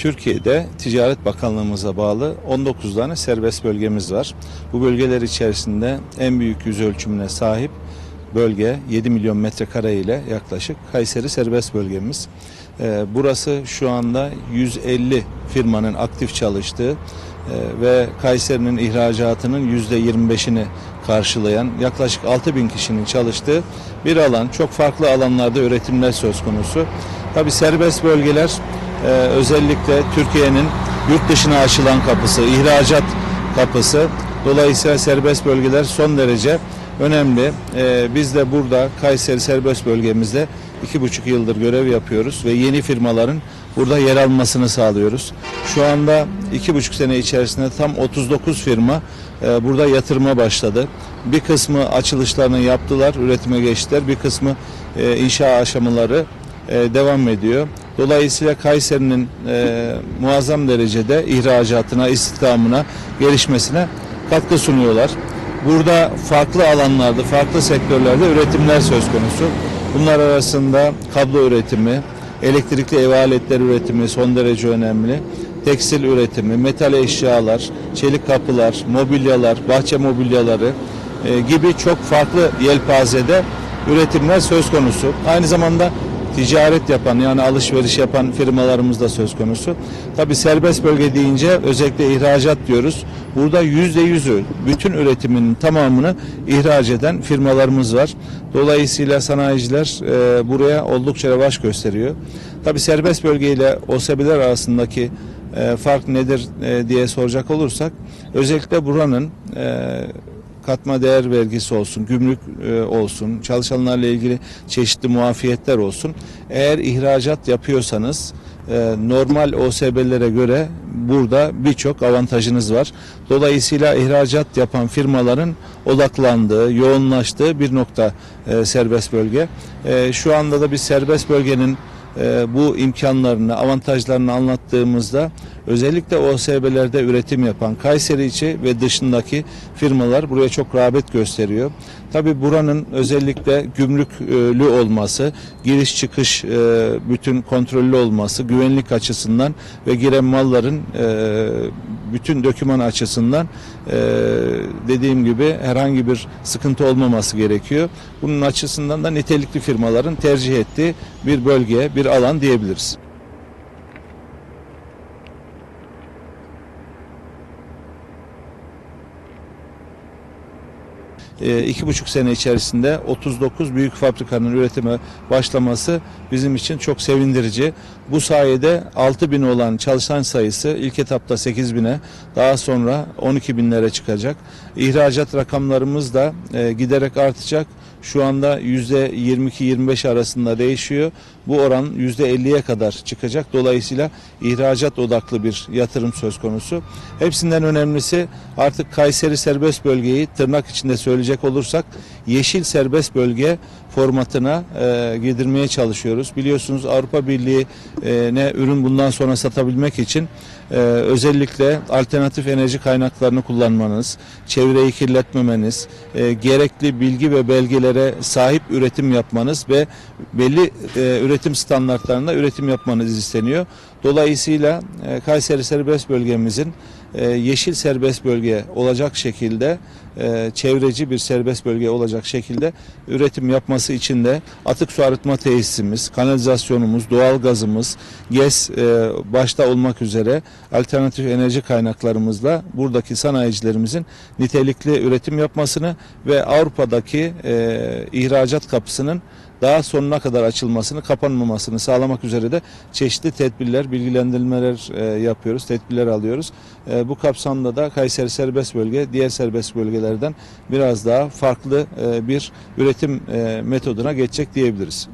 Türkiye'de Ticaret Bakanlığımıza bağlı 19 tane serbest bölgemiz var. Bu bölgeler içerisinde en büyük yüz ölçümüne sahip bölge 7 milyon metrekare ile yaklaşık Kayseri serbest bölgemiz. Ee, Burası şu anda 150 firmanın aktif çalıştığı e, ve Kayseri'nin ihracatının %25'ini karşılayan yaklaşık 6 bin kişinin çalıştığı bir alan. Çok farklı alanlarda üretimler söz konusu. Tabi serbest bölgeler e, özellikle Türkiye'nin yurt dışına açılan kapısı, ihracat kapısı. Dolayısıyla serbest bölgeler son derece önemli. E, biz de burada Kayseri serbest bölgemizde iki buçuk yıldır görev yapıyoruz ve yeni firmaların burada yer almasını sağlıyoruz. Şu anda iki buçuk sene içerisinde tam 39 firma e, burada yatırıma başladı. Bir kısmı açılışlarını yaptılar, üretime geçtiler. Bir kısmı e, inşa aşamaları e, devam ediyor. Dolayısıyla Kayseri'nin e, muazzam derecede ihracatına, istihdamına, gelişmesine katkı sunuyorlar. Burada farklı alanlarda, farklı sektörlerde üretimler söz konusu. Bunlar arasında kablo üretimi, elektrikli ev aletleri üretimi son derece önemli. Tekstil üretimi, metal eşyalar, çelik kapılar, mobilyalar, bahçe mobilyaları e, gibi çok farklı yelpazede üretimler söz konusu. Aynı zamanda ticaret yapan yani alışveriş yapan firmalarımız da söz konusu. Tabi serbest bölge deyince özellikle ihracat diyoruz. Burada yüzde yüzü bütün üretimin tamamını ihraç eden firmalarımız var. Dolayısıyla sanayiciler e, buraya oldukça revaç gösteriyor. Tabi serbest bölge ile OSB'ler arasındaki e, fark nedir e, diye soracak olursak özellikle buranın e, katma değer vergisi olsun, gümrük e, olsun, çalışanlarla ilgili çeşitli muafiyetler olsun. Eğer ihracat yapıyorsanız e, normal OSB'lere göre burada birçok avantajınız var. Dolayısıyla ihracat yapan firmaların odaklandığı, yoğunlaştığı bir nokta e, serbest bölge. Şu anda da bir serbest bölgenin e, bu imkanlarını, avantajlarını anlattığımızda özellikle OSB'lerde üretim yapan Kayseri içi ve dışındaki firmalar buraya çok rağbet gösteriyor. Tabi buranın özellikle gümrüklü olması, giriş çıkış e, bütün kontrollü olması, güvenlik açısından ve giren malların e, bütün döküman açısından e, dediğim gibi herhangi bir sıkıntı olmaması gerekiyor. Bunun açısından da nitelikli firmaların tercih ettiği bir bölge, bir alan diyebiliriz. İki buçuk sene içerisinde 39 büyük fabrikanın üretime başlaması bizim için çok sevindirici. Bu sayede 6 bin olan çalışan sayısı ilk etapta 8 bine daha sonra 12 binlere çıkacak. İhracat rakamlarımız da e, giderek artacak. Şu anda %22-25 arasında değişiyor. Bu oran %50'ye kadar çıkacak. Dolayısıyla ihracat odaklı bir yatırım söz konusu. Hepsinden önemlisi artık Kayseri serbest bölgeyi tırnak içinde söyleyecek olursak yeşil serbest bölge formatına e, girdirmeye çalışıyoruz. Biliyorsunuz Avrupa Birliği e, ürün bundan sonra satabilmek için e, özellikle alternatif enerji kaynaklarını kullanmanız, çevreyi kirletmemeniz, e, gerekli bilgi ve belgelere sahip üretim yapmanız ve belli e, üretim standartlarında üretim yapmanız isteniyor. Dolayısıyla e, Kayseri serbest bölgemizin e, yeşil serbest bölge olacak şekilde e, çevreci bir serbest bölge olacak şekilde üretim yapması için de atık su arıtma tesisimiz, kanalizasyonumuz, doğal gazımız, GES e, başta olmak üzere alternatif enerji kaynaklarımızla buradaki sanayicilerimizin nitelikli üretim yapmasını ve Avrupa'daki ihracat kapısının daha sonuna kadar açılmasını, kapanmamasını sağlamak üzere de çeşitli tedbirler, bilgilendirmeler e, yapıyoruz, tedbirler alıyoruz. E, bu kapsamda da Kayseri serbest bölge diğer serbest bölgelerden biraz daha farklı e, bir üretim e, metoduna geçecek diyebiliriz.